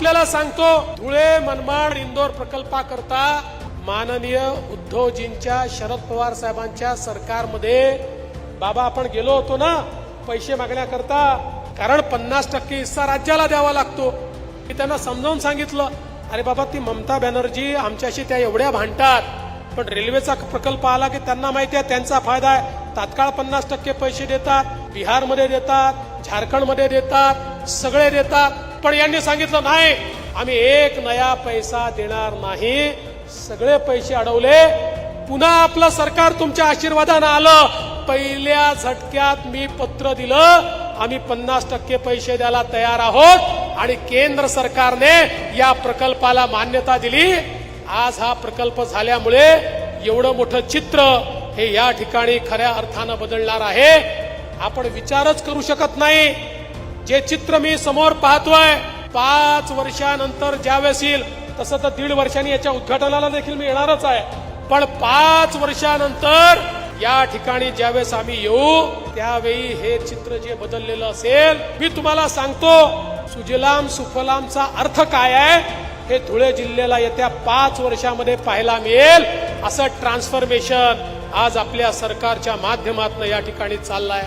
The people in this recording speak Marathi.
आपल्याला सांगतो धुळे मनमाड इंदोर प्रकल्पाकरता माननीय उद्धवजींच्या शरद पवार साहेबांच्या सरकारमध्ये बाबा आपण गेलो होतो ना पैसे मागण्याकरता कारण पन्नास टक्के हिस्सा राज्याला द्यावा लागतो. मी त्यांना समजावून सांगितलं अरे बाबा ती ममता बॅनर्जी आमच्याशी त्या एवढ्या भांडतात पण रेल्वेचा प्रकल्प आला की त्यांना माहिती आहे त्यांचा फायदा आहे. तात्काळ पन्नास टक्के पैसे देतात बिहारमध्ये देतात झारखंडमध्ये देतात सगळे देतात. पण यांनी सांगितलं नाही आम्ही एक नया पैसा देणार नाही. सगळे पैसे अडवले. पुन्हा आपलं सरकार तुमच्या आशीर्वादानं आलं. पहिल्या झटक्यात मी पत्र दिलं. आम्ही पन्नास टक्के पैसे द्यायला तयार आहोत आणि केंद्र सरकारने या प्रकल्पाला मान्यता दिली. आज हा प्रकल्प झाल्यामुळे एवढं मोठं चित्र हे या ठिकाणी खऱ्या अर्थानं बदलणार आहे. आपण विचारच करू शकत नाही. जे चित्र मी समोर पाहतोय पाच वर्षानंतर ज्यावेळेस येईल तसं तर दीड वर्षांनी याच्या उद्घाटनाला देखील मी येणारच आहे. पण पाच वर्षानंतर या ठिकाणी ज्यावेळेस आम्ही येऊ त्यावेळी हे चित्र जे बदललेलं असेल मी तुम्हाला सांगतो सुजलाम सुफलामचा अर्थ काय आहे हे धुळे जिल्ह्याला येत्या पाच वर्षामध्ये पाहायला मिळेल. असं ट्रान्सफॉर्मेशन आज आपल्या सरकारच्या माध्यमातून या ठिकाणी चाललंय.